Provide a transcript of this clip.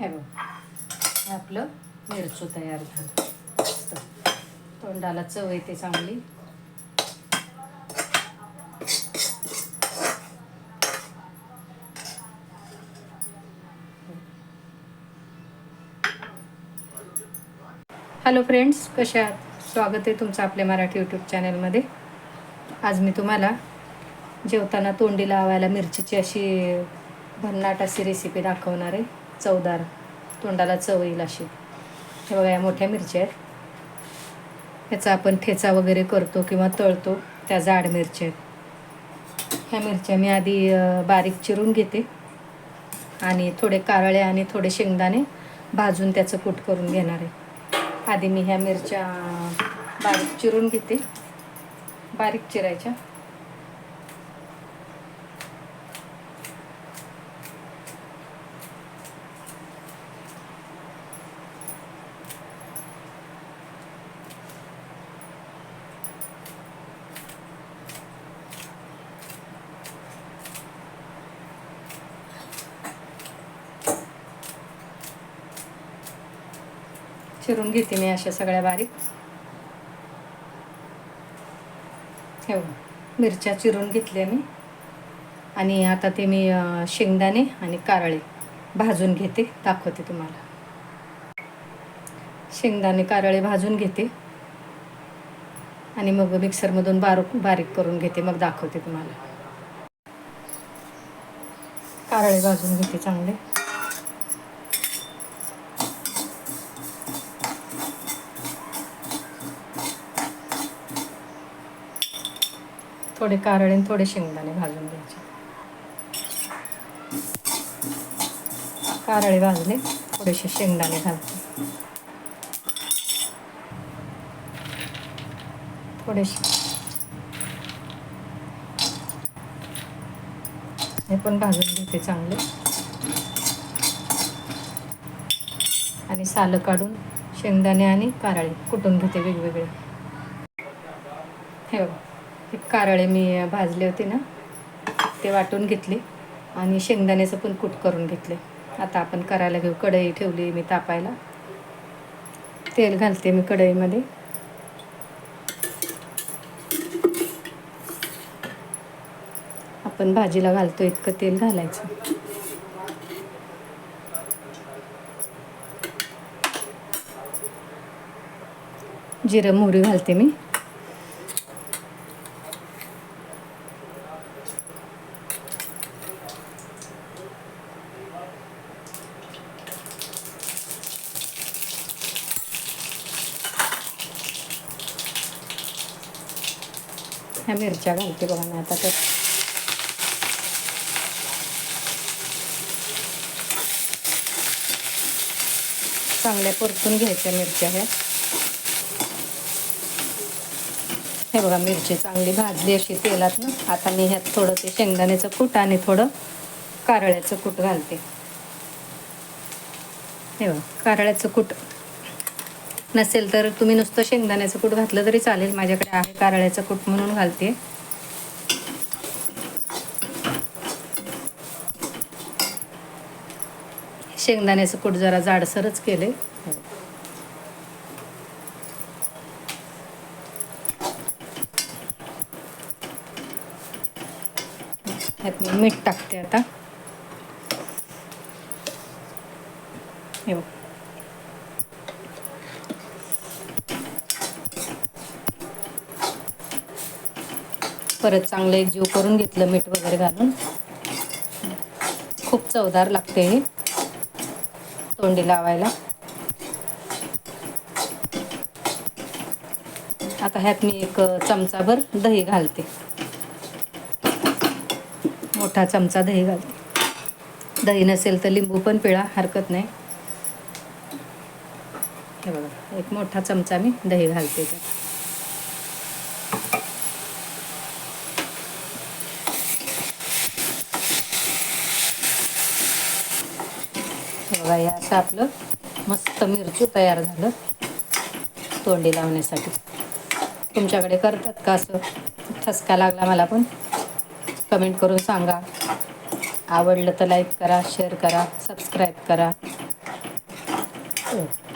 हे बघ. हे आपलं मिरचू तयार झालं. मस्त. तोंडाला चव येते चांगली. हॅलो फ्रेंड्स कशा आहात? स्वागत आहे तुमचं आपल्या मराठी यूट्यूब चॅनलमध्ये. आज मी तुम्हाला जेवताना तोंडी लावायला मिरचीची अशी भन्नाट अशी रेसिपी दाखवणार आहे. चवदार तोंडाला चव येईल अशी. हे बघा या मोठ्या मिरच्या आहेत. ह्याचा आपण ठेचा वगैरे करतो किंवा तळतो त्या जाड मिरच्या आहेत. ह्या मिरच्या मी आधी बारीक चिरून घेते आणि थोडे कारळे आणि थोडे शेंगदाणे भाजून त्याचं कूट करून घेणार आहे. आधी मी ह्या मिरच्या बारीक चिरून घेते. बारीक चिरायच्या. चिरून घेते मी अशा सगळ्या बारीक. हे मिरच्या चिरून घेतल्या मी. आणि आता ते मी शेंगदाणे आणि कारळे भाजून घेते दाखवते तुम्हाला. शेंगदाणे कारळे भाजून घेते. आणि मग मिक्सरमधून बारीक बारीक करून घेते मग दाखवते तुम्हाला. कारळे भाजून घेते चांगले. थोडे कारळे आणि थोडे शेंगदाणे भाजून घ्यायचे. कारळे भाजले थोडेसे शेंगदाणे घालते थोडेसे. हे पण भाजून घेते चांगले. आणि सालं काढून शेंगदाणे आणि कारळे कुटून घेते वेगवेगळे. हे बघा. हे कारळे मी भाजले होते ना ते वाटून घेतले आणि शेंगदाण्याचं पण कूट करून घेतले. आता आपण करायला घेऊ. कढई ठेवली मी तापायला. तेल घालते मी कढईमध्ये. आपण भाजीला घालतो इतकं तेल घालायचं. जिरं मोहरी घालते मी. ह्या मिरच्या घालते बघा मी आता तर. चांगल्या परतून घ्यायच्या मिरच्या ह्या. हे बघा मिरची चांगली भाजली अशी तेलात ना आता मी ह्यात थोडं ते शेंगदाण्याचं कूट आणि थोडं कारळ्याचं कूट घालते. हे बघा कारळ्याचं कूट. नसेल तर तुम्ही नुसतं शेंगदाण्याचं कूट घातलं तरी चालेल. माझ्याकडे आहे कारळ्याचं कूट म्हणून घालते. शेंगदाण्याचं कूट जरा जाडसरच केले. ह्यात मी मीठ टाकते आता. परत चांगलं एक जीव करून घेतलं मीठ वगैरे घालून. खूप चवदार लागते हे. तोंडी लावायला. आता ह्यात मी एक चमचाभर दही घालते. मोठा चमचा दही घालते. दही नसेल तर लिंबू पण पिळा हरकत नाही. हे बघा एक मोठा चमचा मी दही घालते त्यात. बघा असं आपलं मस्त मिरची तयार झालं. तोंडी लावण्यासाठी. तुमच्याकडे करतात का असं? ठसका लागला मला पण. कमेंट करून सांगा. आवडलं तर लाईक करा शेअर करा सबस्क्राईब करा. ओके